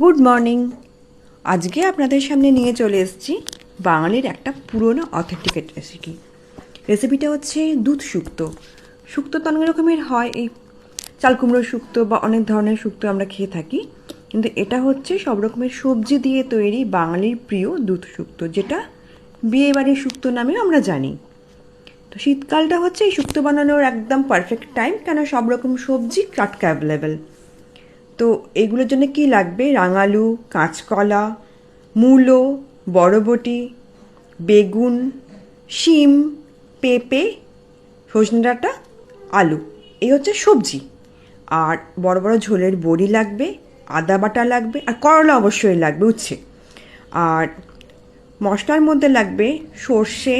Good morning আজকে আপনাদের সামনে নিয়ে চলে এসেছি বাঙালির একটা পুরনো অথেন্টিকেট রেসিপি রেসিপিটা হচ্ছে দুধ শুক্তো। শুক্তো তো অনেক রকমের হয়, এই চাল কুমড়ো শুক্তো বা অনেক ধরনের শুক্তো আমরা খেয়ে থাকি। কিন্তু এটা হচ্ছে সব রকমের সবজি দিয়ে তৈরি বাঙালির প্রিয় দুধ শুক্তো, যেটা বিয়ে বাড়ির শুক্তো নামেও আমরা জানি। তো শীতকালটা হচ্ছে এই শুক্তো বানানোর একদম পারফেক্ট টাইম কেন সব রকম সবজি টাটকা অ্যাভেলেবেল তো এগুলোর জন্য কি লাগবে? রাঙালু, কাঁচকলা, মূলো বড়বটি বেগুন, শিম, পেঁপে, সজনে ডাঁটা, আলু। এই হচ্ছে সবজি। আর বড় বড় ঝোলের বড়ি লাগবে, আদা বাটা লাগবে, আর করলা অবশ্যই লাগবে, উচ্ছে। আর মশলার মধ্যে লাগবে সর্ষে,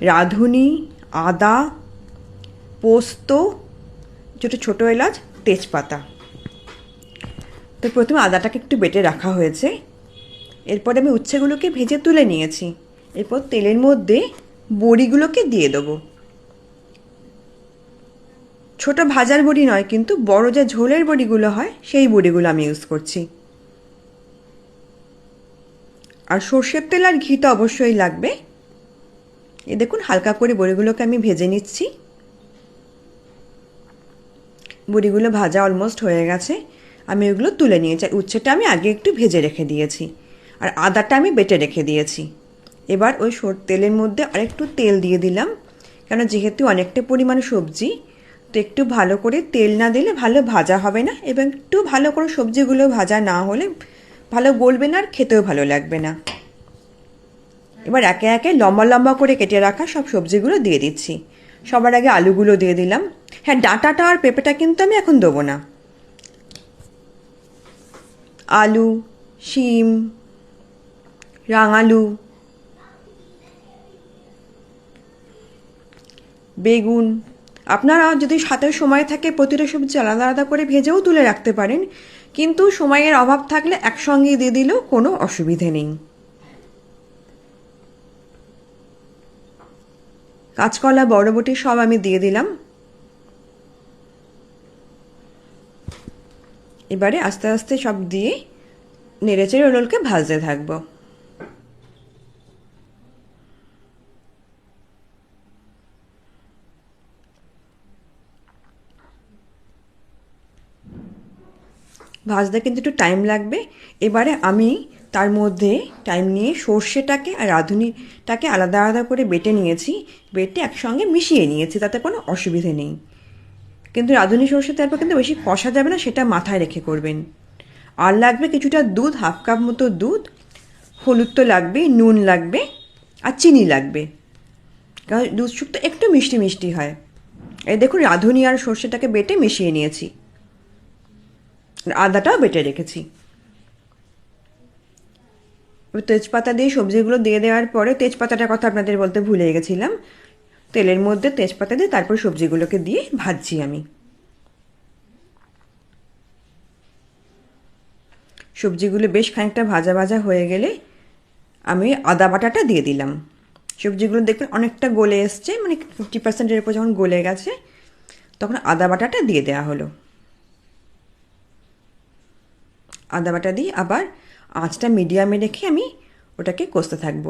রাঁধুনি, আদা, পোস্ত, ছোটো ছোটো এলাচ, তেজপাতা। তো প্রথমে আদাটাকে একটু বেটে রাখা হয়েছে। এরপরে আমি উচ্ছেগুলোকে ভেজে তুলে নিয়েছি। এরপর তেলের মধ্যে বড়িগুলোকে দিয়ে দেবো। ছোট ভাজার বড়ি নয়, কিন্তু বড় যে ঝোলের বড়িগুলো হয়, সেই বড়িগুলো আমি ইউজ করছি। আর সর্ষের তেল আর ঘিটা অবশ্যই লাগবে। এ দেখুন, হালকা করে বড়িগুলোকে আমি ভেজে নিচ্ছি। বড়িগুলো ভাজা অলমোস্ট হয়ে গেছে। আমি ওগুলো তুলে নিয়েছি আর উচ্ছেটা আমি আগে একটু ভেজে রেখে দিয়েছি। আর আদাটা আমি বেটে রেখে দিয়েছি। এবার ওই সর, তেলের মধ্যে আরেকটু তেল দিয়ে দিলাম। কেন যেহেতু অনেকটা পরিমাণ সবজি, তো একটু ভালো করে তেল না দিলে ভালো ভাজা হবে না এবং একটু ভালো করে সবজিগুলো ভাজা না হলে ভালো গলবে না আর খেতেও ভালো লাগবে না। এবার একে একে লম্বা লম্বা করে কেটে রাখা সব সবজিগুলো দিয়ে দিচ্ছি। সবার আগে আলুগুলো দিয়ে দিলাম। হ্যাঁ ডাঁটাটা আর পেঁপেটা কিন্তু আমি এখন দেবো না। আলু, শিম, রাঙালু, বেগুন। আপনারা যদি সাথে সময় থাকে প্রতিটা সবজি আলাদা আলাদা করে ভেজেও তুলে রাখতে পারেন, কিন্তু সময়ের অভাব থাকলে একসঙ্গে দিয়ে দিলেও কোনো অসুবিধে নেই। কাঁচকলা বড়বটি সব আমি দিয়ে দিলাম। এবারে আস্তে আস্তে সব দিয়ে নেড়েচেড়ে ওলকে ভাজতে থাকব। ভাজতে কিন্তু একটু টাইম লাগবে। এবারে আমি তার মধ্যে টাইম নিয়ে সর্ষেটাকে আর রাঁধুনিটাকে আলাদা আলাদা করে বেটে নিয়েছি। বেটে একসঙ্গে মিশিয়ে নিয়েছি, তাতে কোনো অসুবিধে নেই। কিন্তু রাঁধুনি সর্ষে তারপর কিন্তু বেশি কষা যাবে না, সেটা মাথায় রেখে করবেন। আর লাগবে কিছুটা দুধ, হাফ কাপ মতো দুধ, হলুদ তো লাগবে, নুন লাগবে, আর চিনি লাগবে। কারণ দুধ শুক্তো একটু মিষ্টি মিষ্টি হয়। এই দেখুন রাঁধুনি আর সর্ষেটাকে বেটে মিশিয়ে নিয়েছি। আদাটাও বেটে রেখেছি। তেজপাতা দিয়ে সবজিগুলো দিয়ে দেওয়ার পরে, তেজপাতাটার কথা আপনাদের বলতে ভুলে গেছিলাম। তেলের মধ্যে তেজপাতা দিয়ে তারপর সবজিগুলোকে দিয়ে ভাজছি আমি। সবজিগুলো বেশ খানিকটা ভাজা ভাজা হয়ে গেলে আমি আদা বাটাটা দিয়ে দিলাম। সবজিগুলো দেখবেন অনেকটা গলে এসছে মানে ফিফটি পার্সেন্টের উপর যখন গলে গেছে, তখন আদা বাটাটা দিয়ে দেওয়া হলো। আদা বাটা দিয়ে আবার আঁচটা মিডিয়ামে রেখে আমি ওটাকে কষতে থাকব।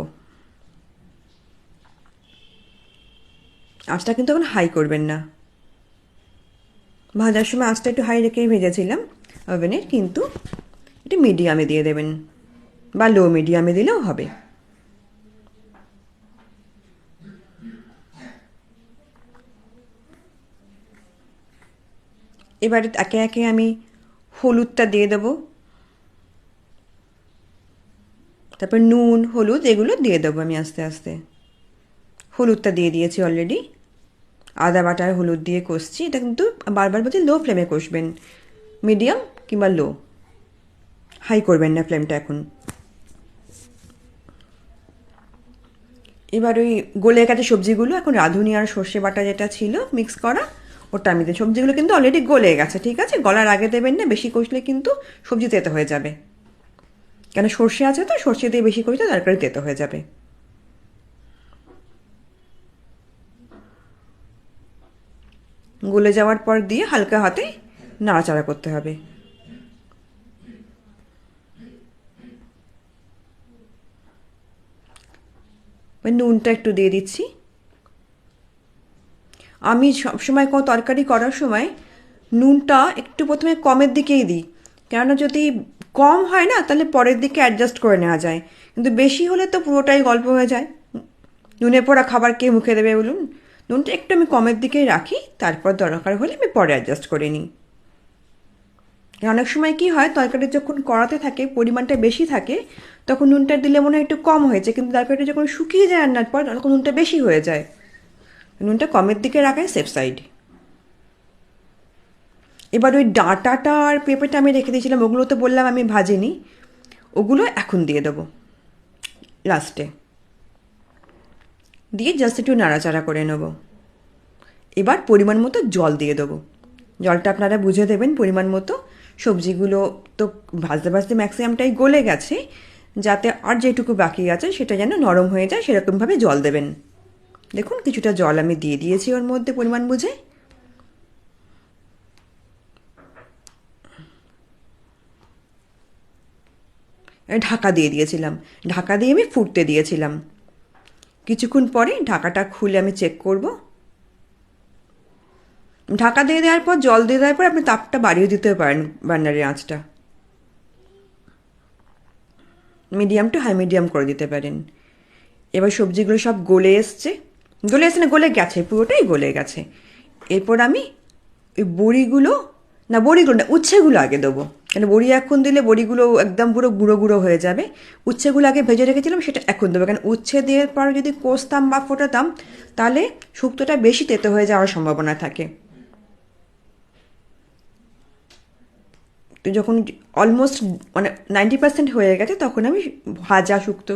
আঁচটা কিন্তু এখন হাই করবেন না। ভাজার সময় আঁচটা একটু হাই রেখেই ভেজেছিলাম। ওভেনের কিন্তু এটা মিডিয়ামে দিয়ে দেবেন বা লো মিডিয়ামে দিলেও হবে। এবারে একে একে আমি হলুদটা দিয়ে দেবো। তারপর নুন, হলুদ এগুলো দিয়ে দেবো আমি আস্তে আস্তে। হলুদটা দিয়ে দিয়েছি অলরেডি আদা বাটার, হলুদ দিয়ে কষছি। এটা কিন্তু বারবার বলছি লো ফ্লেমে কষবেন। মিডিয়াম কিংবা লো হাই করবেন না ফ্লেমটা এখন। এবার ওই গোলে গেছে সবজিগুলো, এখন রাঁধুনি আর সর্ষে বাটা যেটা ছিল মিক্স করা, ওটা আমি সবজিগুলো কিন্তু অলরেডি গলে গেছে, ঠিক আছে? গলার আগে দেবেন না, বেশি কষলে কিন্তু সবজি তেতে হয়ে যাবে। কেন সর্ষে আছে তো, সর্ষে দিয়ে বেশি কষলে তরকারি তেতো হয়ে যাবে। গলে যাওয়ার পর দিয়ে হালকা হাতে নাড়াচাড়া করতে হবে। নুনটা একটু দিয়ে দিচ্ছি। আমি সবসময় কোনো তরকারি করার সময় নুনটা একটু প্রথমে কমের দিকেই দিই। কেননা যদি কম হয় না, তাহলে পরের দিকে অ্যাডজাস্ট করে নেওয়া যায়। কিন্তু বেশি হলে তো পুরোটাই গল্প হয়ে যায়। নুনে পড়া খাবার কে মুখে দেবে বলুন? নুনটা একটু আমি কমের দিকেই রাখি, তারপর দরকার হলে আমি পরে অ্যাডজাস্ট করে নিই। অনেক সময় কি হয় তরকারি যখন কড়াতে থাকে, পরিমাণটা বেশি থাকে, তখন নুনটা দিলে মনে হয় একটু কম হয়েছে, কিন্তু তরকারিটা যখন শুকিয়ে যায় রান্নার পর, তখন নুনটা বেশি হয়ে যায়। নুনটা কমের দিকে রাখাই সেফ সাইড এবার ওই ডাঁটাটা আর পেঁপেটা আমি রেখে দিয়েছিলাম, ওগুলো তো বললাম আমি ভাজিনি, ওগুলো এখন দিয়ে দেবো লাস্টে দিয়ে জাস্ট একটু নাড়াচাড়া করে নেব। এবার পরিমাণ মতো জল দিয়ে দেবো। জলটা আপনারা বুঝে দেবেন, পরিমাণ মতো। সবজিগুলো তো ভাজতে ভাজতে ম্যাক্সিমামটাই গলে গেছে। যাতে আর যেটুকু বাকি আছে সেটা যেন নরম হয়ে যায়, সেরকমভাবে জল দেবেন। দেখুন কিছুটা জল আমি দিয়ে দিয়েছি ওর মধ্যে পরিমাণ বুঝে। ঢাকা দিয়ে দিয়েছিলাম। ঢাকা দিয়ে আমি ফুটতে দিয়েছিলাম। কিছুক্ষণ পরে ঢাকাটা খুলে আমি চেক করব। ঢাকা দিয়ে দেওয়ার পর, জল দিয়ে দেওয়ার পর আপনি তাপটা বাড়িয়ে দিতে পারেন বার্নারের আঁচটা। মিডিয়াম টু হাই মিডিয়াম করে দিতে পারেন। এবার সবজিগুলো সব গলে এসছে। গলে এসছে না, গলে গেছে, পুরোটাই গলে গেছে। এরপর আমি ওই বড়িগুলো, না বড়িগুলো না, উচ্ছেগুলো আগে দেবো। কেন বড়ি এখন দিলে বড়িগুলো একদম পুরো গুঁড়ো গুঁড়ো হয়ে যাবে। উচ্ছেগুলো আগে ভেজে রেখেছিলাম, সেটা এখন দেবো। কারণ উচ্ছে দিয়ে পর যদি কষতাম বা ফোটাতাম, তাহলে শুক্তোটা বেশি তেতো হয়ে যাওয়ার সম্ভাবনা থাকে। তো যখন অলমোস্ট মানে নাইনটি পার্সেন্ট হয়ে গেছে, তখন আমি ভাজা শুক্তো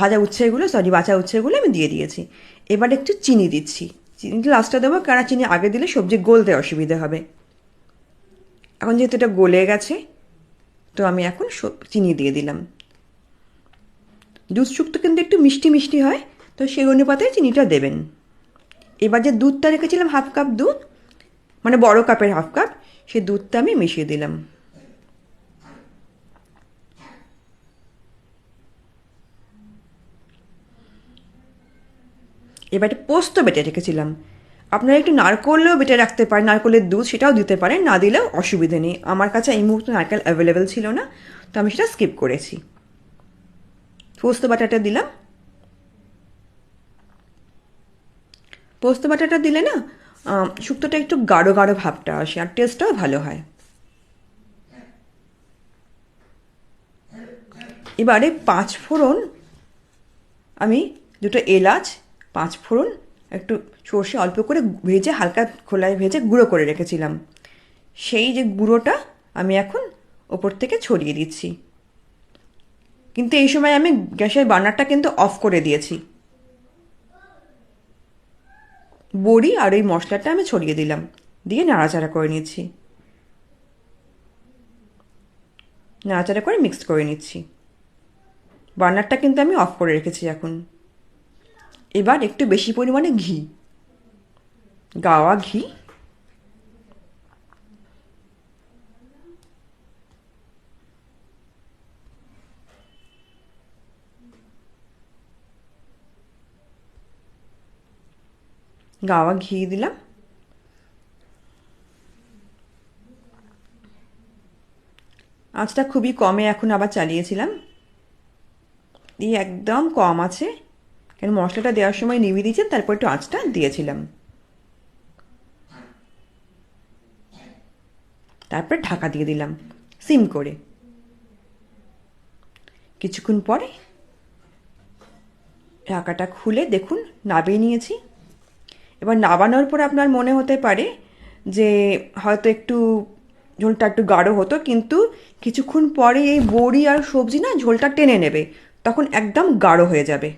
ভাজা উচ্ছেগুলো সরি বাঁচা উচ্ছেগুলো আমি দিয়ে দিয়েছি। এবার একটু চিনি দিচ্ছি। চিনিটা লাস্টে দেবো কারণ চিনি আগে দিলে সবজি গলতে অসুবিধে হবে। এখন যেহেতু এটা গলে গেছে, তো আমি এখন চিনি দিয়ে দিলাম। দুধ শুক্তো কিন্তু একটু মিষ্টি মিষ্টি হয়, তো সেই অনুপাতে চিনিটা দেবেন। এবার যে দুধটা রেখেছিলাম হাফ কাপ দুধ মানে বড় কাপের হাফ কাপ সেই দুধটা আমি মিশিয়ে দিলাম। এবারে পোস্ত বেটে রেখেছিলাম। আপনারা একটু নারকোলও বেটে রাখতে পারেন, নারকোলের দুধ সেটাও দিতে পারেন, না দিলেও অসুবিধে নেই। আমার কাছে এই মুহূর্তে নারকেল অ্যাভেলেবেল ছিল না, তো আমি সেটা স্কিপ করেছি। পোস্ত বাটাটা দিলাম। পোস্ত বাটাটা দিলে না শুক্তোটা একটু গাঢ় গাঢ় ভাবটা আসে, আর টেস্টটাও ভালো হয়। এবারে পাঁচ ফোড়ন, আমি দুটো এলাচ, পাঁচ ফোড়ন একটু সর্ষে অল্প করে ভেজে হালকা খোলায় ভেজে গুঁড়ো করে রেখেছিলাম। সেই যে গুঁড়োটা আমি এখন ওপর থেকে ছড়িয়ে দিচ্ছি। কিন্তু এই সময় আমি গ্যাসের বার্নারটা কিন্তু অফ করে দিয়েছি। বড়ি আর ওই মশলাটা আমি ছড়িয়ে দিলাম। দিয়ে নাড়াচাড়া করে নিচ্ছি। নাড়াচাড়া করে মিক্সড করে নিচ্ছি। বার্নারটা কিন্তু আমি অফ করে রেখেছি এখন। এবার একটু বেশি পরিমাণে ঘি। গাওয়া ঘি। গাওয়া ঘি দিলাম। আঁচটা খুবই কমে এখন আবার চালিয়েছিলাম। দিয়ে একদম কম আছে। কেন মশলাটা দেওয়ার সময় নিভিয়ে দিয়েছেন, তারপর একটু আঁচটা দিয়েছিলাম। তারপর ঢাকা দিয়ে দিলাম, সিম করে। কিছুক্ষণ পরে ঢাকাটা খুলে দেখুন, নাবিয়ে নিয়েছি। এবার নাবানোর পর আপনার মনে হতে পারে যে হয়তো একটু ঝোলটা একটু গাঢ় হতো, কিন্তু কিছুক্ষণ পরে এই বড়ি আর সবজি না ঝোলটা টেনে নেবে, তখন একদম গাঢ় হয়ে যাবে।